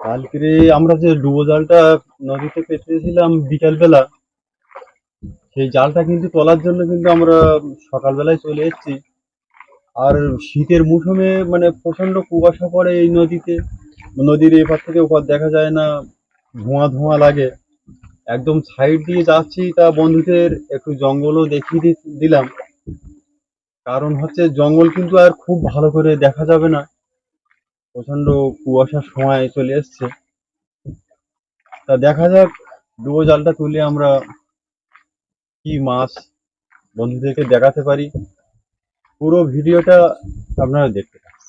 কালকে আমরা যে ডুবো জালটা নদীতে পেতেছিলাম বিকাল বেলা সেই জালটা কিন্তু তোলার জন্য কিন্তু আমরা সকালবেলায় চলে এসেছি। আর শীতের মৌসুমে মানে প্রচণ্ড কুয়াশা পড়ে এই নদীতে। নদীর এপার থেকে ওপার দেখা যায় না, ধোঁয়া ধোঁয়া লাগে। একদম সাইড দিয়ে যাচ্ছি তা বন্ধুদের একটু জঙ্গলও দেখিয়ে দিলাম। কারণ হচ্ছে জঙ্গল কিন্তু আর খুব ভালো করে দেখা যাবে না। প্রচণ্ড কুয়াশার সময় চলে এসছে। তা দেখা যাক, ডুবো জালটা তুলে আমরা কি মাছ বন্ধুদেরকে দেখাতে পারি। পুরো ভিডিওটা আপনারা দেখতে থাকুন।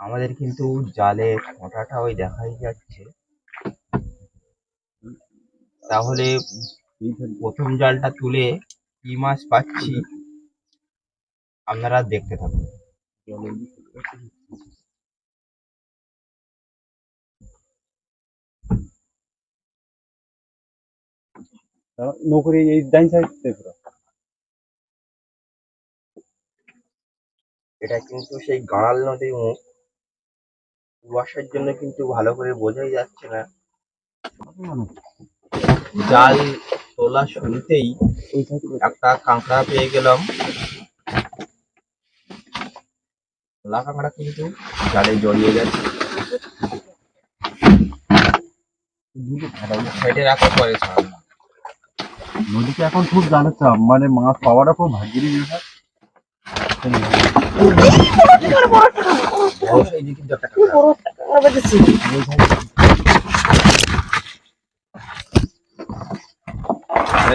আমাদের কিন্তু জালে ফোঁটাটা ওই দেখাই যাচ্ছে তাহলে প্রথম জালটা তুলে কি মাছ পাচ্ছি আপনারা দেখতে থাকুন নৌকরি এই ডাইন সাইড এটা কিন্তু সেই গাঁড়াল নদীর মুখ কুয়াশার জন্য কিন্তু ভালো করে বোঝাই যাচ্ছে না। জাল তোলা শুরুতেই একটা কাঁকড়া পেয়ে গেলাম। লা কাঁকড়া কিন্তু জালে জড়িয়ে গেছে। সাইডে রাখার পরে ছাড়লাম নদীতে এখন খুব জানার চাপ মানে মাছ পাওয়াটা খুব ভাগ্যেরই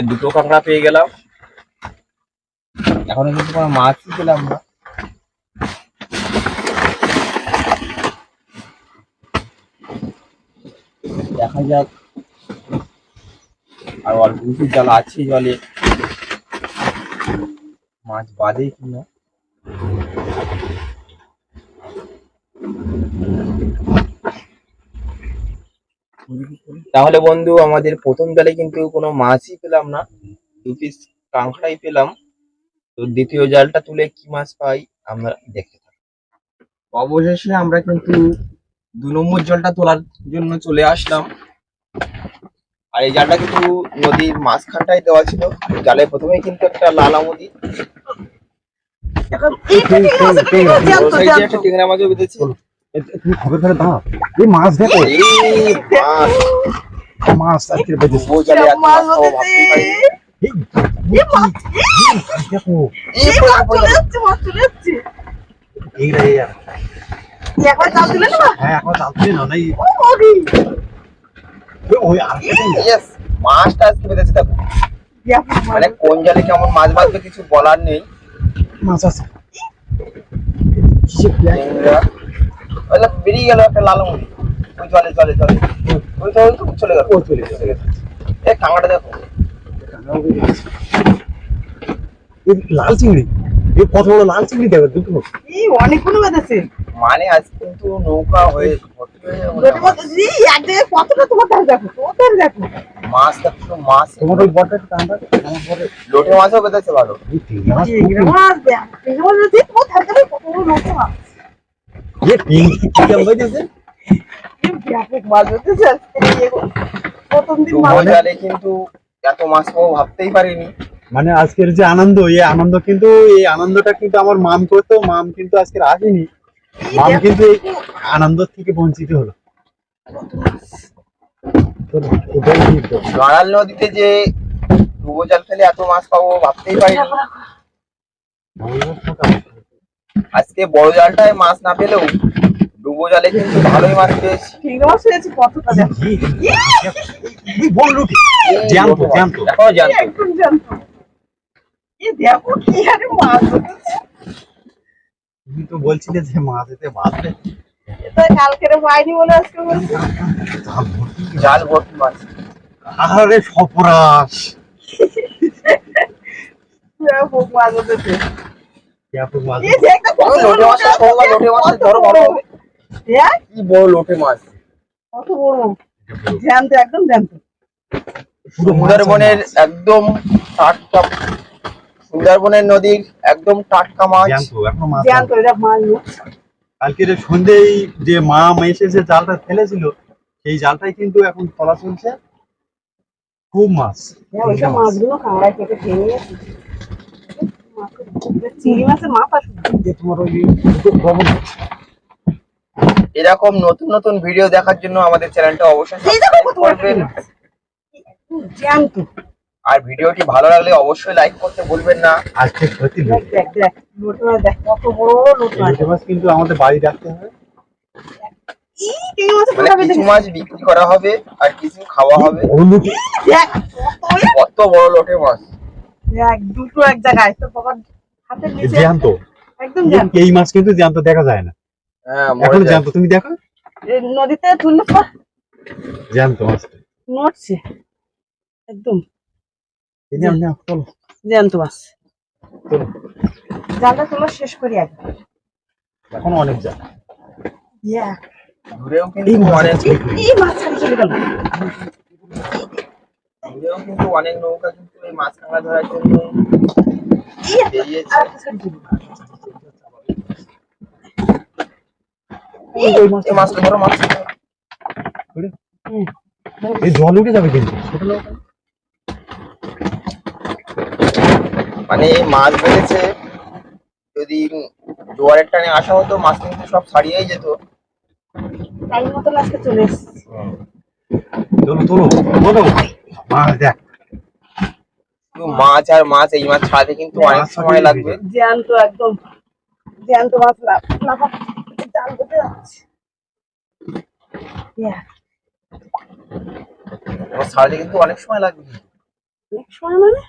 দুটো কাঁকড়া পেয়ে গেলাম। এখনও কিন্তু কোনো মাছই পেলাম না। দেখা যাক। আর অল্প কিছু জল আছে জলে। মাছ বাদে কিনা? তাহলে বন্ধু, আমাদের প্রথম জালে কিন্তু কোনো মাছই পেলাম না। দু পিস কাঁকড়াই পেলাম। তো দ্বিতীয় জালটা তুলে কি মাছ পাই আমরা দেখতে থাকি অবশেষে আমরা কিন্তু দু নম্বর জলটা তোলার জন্য চলে আসলাম। আর এই জালটা কিন্তু নদীর মাঝখানটাই দেওয়া ছিল জালে প্রথমে কিন্তু একটা লাল আমদি এখন। একটা টেংরা মাছও বেঁধেছে তুমি খবর ফেলে দাঁড়া এই মাছ দেখো মাছ মাছ আজকে বেঁধেছে ডুবো জলে এত মাছ মাছ ভাবতেই পারিনি। এই এ মাছ, মাছ দেখো এই এই পড়ে মাছ পড়ে চলে যাচ্ছে, মাছ চলে যাচ্ছে। এই রে এই আর। এই একবার জাল দিলে না? হ্যাঁ এখন না বাবারে। ওই আর Yes, মাছটা আজকে বেঁধেছে দেখো। মানে কোন জালে কেমন মাছ বাঁধবে কিছু বলার নেই। মাছ আছে। বেরিয়ে গেল একটা লাল মুড়ি ওই জলে জলে জলে। ওই তো চলে গেল। চলে গেছে। গেছে এই কাঁকড়া দেখো। লাল চিংড়ি? এই কত বড় লাল চিংড়ি দেখো দুটো। এই অনেকগুলো বেঁধেছে। মানে আজ কিন্তু নৌকা হয়ে লোটে মাছও বেঁধেছে ভালো। কিন্তু এত মাছ পাবো ভাবতেই পারিনি। মানে আজকের যে আনন্দ এই আনন্দ কিন্তু এই আনন্দটা কিন্তু আমার মাম করতো মাম কিন্তু আজকের আসেনি। মাম কিন্তু আনন্দ থেকে বঞ্চিত হলো। গাড়াল নদীতে যে ডুবো জাল ফেলে এত মাছ পাবো ভাবতেই পারিনি। আজকে বড় জালটায় মাছ না পেলেও ডুবো জালে কিন্তু ভালোই মাছ পেয়েছি। দেখো জানতো দেখো কি মাছ। তুমি তো বলছিলে যে মাছ এতে বাঁধবে এটা কালকের পাইনি বলে আজকে বলছি। জাল ভর্তি। মাছ। আরে একদম সুন্দরবনের সুন্দরবনের নদীর একদম টাটকা মাছ। জ্যান্ত এটা কালকে রে সন্ধ্যেই যে মা এসে যে জালটা ফেলেছিল সেই জালটাই কিন্তু এখন তোলা চলছে। খুব মাছ হ্যাঁ, ওইসব মাছগুলো কাঁকড়ায় কেটে খেয়ে চিংড়ি মাছের মাথা শুধু। তোমার ওই এরকম নতুন নতুন ভিডিও দেখার জন্য আমাদের চ্যানেলটা অবশ্যই সাবস্ক্রাইব করবেন। জ্যান্ত। আর ভিডিওটি ভালো লাগলে অবশ্যই লাইক করতে ভুলবেন না। আজকে সত্যি দেখ দেখ দেখ লোটে দেখ কত বড় লোটে মাছ লোটে মাছ কিন্তু আমাদের বাড়ি রাখতে হবে। মানে কিছু মাছ বিক্রি করা হবে আর কিছু খাওয়া হবে। কত বড় লোটে মাছ। দুটো এক জায়গায়। তো বাবার হাতের নিচে জ্যান্ত। একদম জ্যান্ত। এই মাছ কিন্তু জ্যান্ত দেখা যায় না। হ্যাঁ এখন জ্যান্ত। তুমি দেখো। নদীতে তুললে জ্যান্ত মাছ নড়ছে। একদম। জ্যান্ত মাছ। চলো। জালটা তোলা শেষ করি একবার এখন অনেক কিন্তু অনেক নৌকা কিন্তু এই মাছ কাঁকড়া ধরার জন্য মাছটা ধরো মাছ। এই জল উঠে যাবে কিন্তু। ছোট নৌকা মানে মাছ বেড়েছে যদি জোয়ারের টানে আসা হতো মাছ কিন্তু সব ছাড়িয়েই যেত। টাইম মতো আজকে চলে এসেছি। চলো মাছ দেখ। শুধু মাছ আর মাছ এই মাছ ছাড়াতে কিন্তু অনেক সময় লাগবে। জ্যান্ত একদম জ্যান্ত মাছ লাফ জাল বেঁধে যাচ্ছে। ছাড়াতে কিন্তু অনেক সময় লাগবে। অনেক সময় মানে?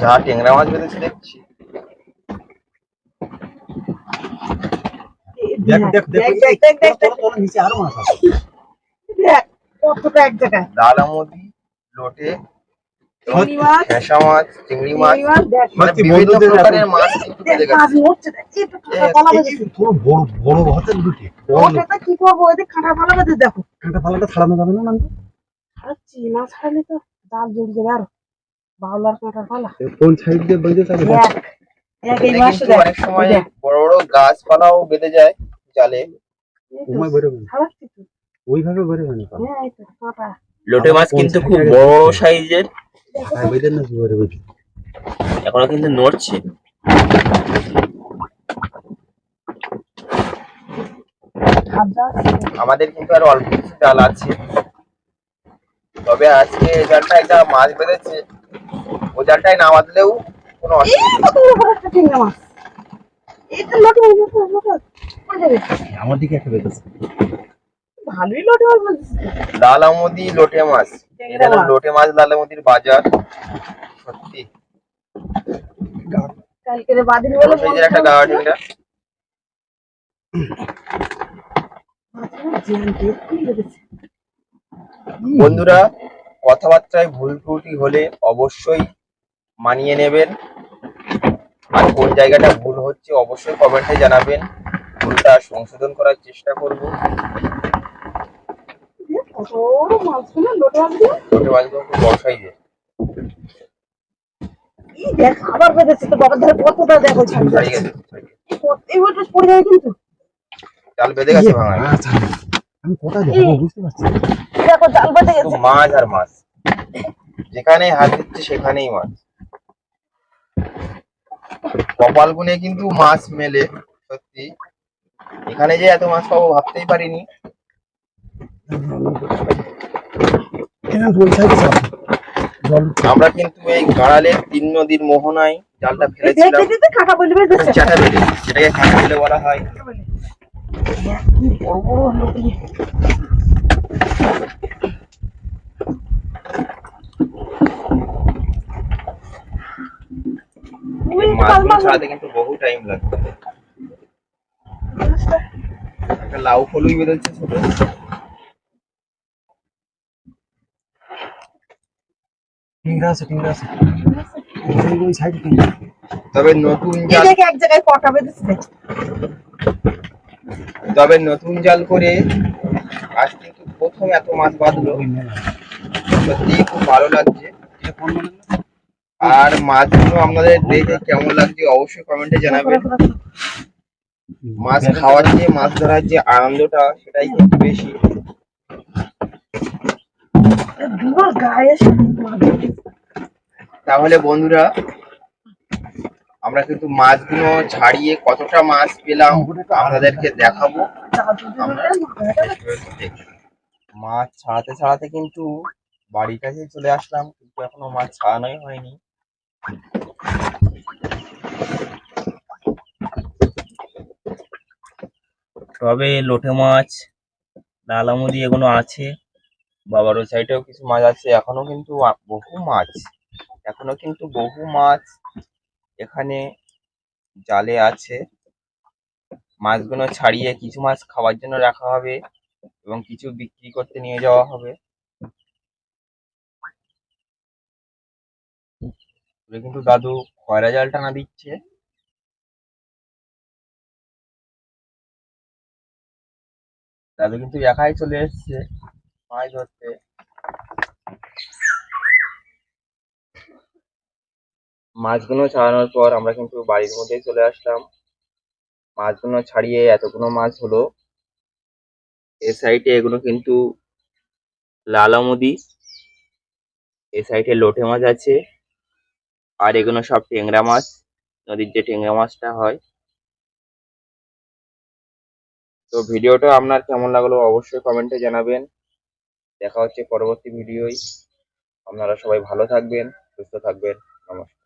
যা টেংরা মাছ বেঁধেছে দেখছি। দালামদি লোটে খেসা মাছ। চিংড়ি মাছ মানে বিভিন্ন প্রকারের মাছ বড় বড় হাতের দুটি। কি করব? ওই কাঁটা দেখো। কাঁটা ফালাটা ছাড়ানো যাবে না নান্দু? ছাড়াচ্ছি না ছাড়ালে তো জাল জড়িয়ে যাবে আরও। বাউলার পালা কোন সাইড দিয়ে বেঁধে থাকে অনেক সময় বড় বড় গাছপালাও বেঁধে যায় জালে। এই বেরোবে না ওইভাবে বেরোবে না হ্যাঁ লোটে মাছ কিন্তু খুব বড় সাইজের। হ্যাঁ বেঁধে না বেরোবে এখনও কিন্তু নড়ছে। আমাদের কিন্তু আর অল্প কিছু জাল আছে। তবে আজকে জালটা একটা মাছ বেঁধেছে। জালটায় না বাঁধলেও কোনো অসুবিধা লটে লটে লটে পড়ে যাবে আমার দিকে একটা বেঁধেছে ভালোই লটে মাছ লালামদি লোটে মাছ। লোটে মাছ লালামদির বাজার। সত্যি। কালকে রে বাদিন বলে বড় একটা বন্ধুরা কথাবার্তায় ভুল ত্রুটি হলে অবশ্যই মানিয়ে নেবেন। আর কোন জায়গাটা ভুল হচ্ছে অবশ্যই কমেন্টে জানাবেন। ভুলটা সংশোধন করার চেষ্টা করব। কত বড় লোটে মাছগুলো খুব বড় দেখ আবার বেঁধেছে তো বাবার ধারে কতটা দেখো পড়ে যাবে কিন্তু জাল বেঁধে গেছে ভাঙা। আমি কোথায় দেখব বুঝতে পারছি দেখো জাল বেঁধে গেছে। মাছ আর মাছ। যেখানে হাত দিচ্ছে সেখানেই মাছ। কপাল গুনে কিন্তু মাছ মেলে সত্যি। এখানে যে এত মাছ পাবো ভাবতেই পারিনি। আমরা কিন্তু এই গাড়ালের তিন নদীর মোহনায় জালটা ফেলেছিলাম। বলে বেঁধেছে চাটা বেঁধে যেটাকে খাঁটা বলে বলা হয়। বড় বড় লোটে ওই এই তো মাছগুলো মাছ ছাড়াতে কিন্তু বহু টাইম লাগবে। একটা লাউ ফলুই বেরোচ্ছে ছোট। তবে নতুন জাল এক জায়গায় কটা বেঁধেছে। তবে নতুন জাল করে আজ কিন্তু প্রথম এত মাছ বাঁধলো। সত্যি খুব ভালো লাগছে। আর মাছগুলো আপনাদের দেখে কেমন লাগছে অবশ্যই কমেন্টে জানাবেন মাছ খাওয়ার যে, মাছ ধরার যে আনন্দটা, সেটাই কিন্তু বেশি। তাহলে বন্ধুরা, আমরা কিন্তু মাছগুলো ছাড়িয়ে কতটা মাছ পেলাম আপনাদেরকে দেখাবো। মাছ ছাড়াতে ছাড়াতে কিন্তু বাড়ির কাছে চলে আসলাম, কিন্তু এখনও মাছ ছাড়ানোই হয়নি তবে লোটে মাছ লালামুদি এগুলো আছে। বাবার ওই সাইডেও কিছু মাছ আছে, এখনও কিন্তু বহু মাছ। এখনও কিন্তু বহু মাছ এখানে জালে আছে। মাছগুলো ছাড়িয়ে কিছু মাছ খাওয়ার জন্য রাখা হবে এবং কিছু বিক্রি করতে নিয়ে যাওয়া হবে। দূরে কিন্তু দাদু খয়রা জাল টানা দিচ্ছে। দাদু কিন্তু একাই চলে এসছে মাছ ধরতে। মাছগুলো ছাড়ানোর পর আমরা কিন্তু বাড়ির মধ্যেই চলে আসলাম। মাছগুলো ছাড়িয়ে এতগুলো মাছ হলো। এ সাইডে এগুলো কিন্তু লালামুদি, এ সাইডে লোটে মাছ আছে। আর এগুলো সব টেংরা মাছ। নদীর যে টেংরা মাছটা হয়। তো ভিডিওটা আপনার কেমন লাগল অবশ্যই কমেন্টে জানাবেন। দেখা হচ্ছে পরবর্তী ভিডিওয়। আপনারা সবাই ভালো থাকবেন, সুস্থ থাকবেন। নমস্কার।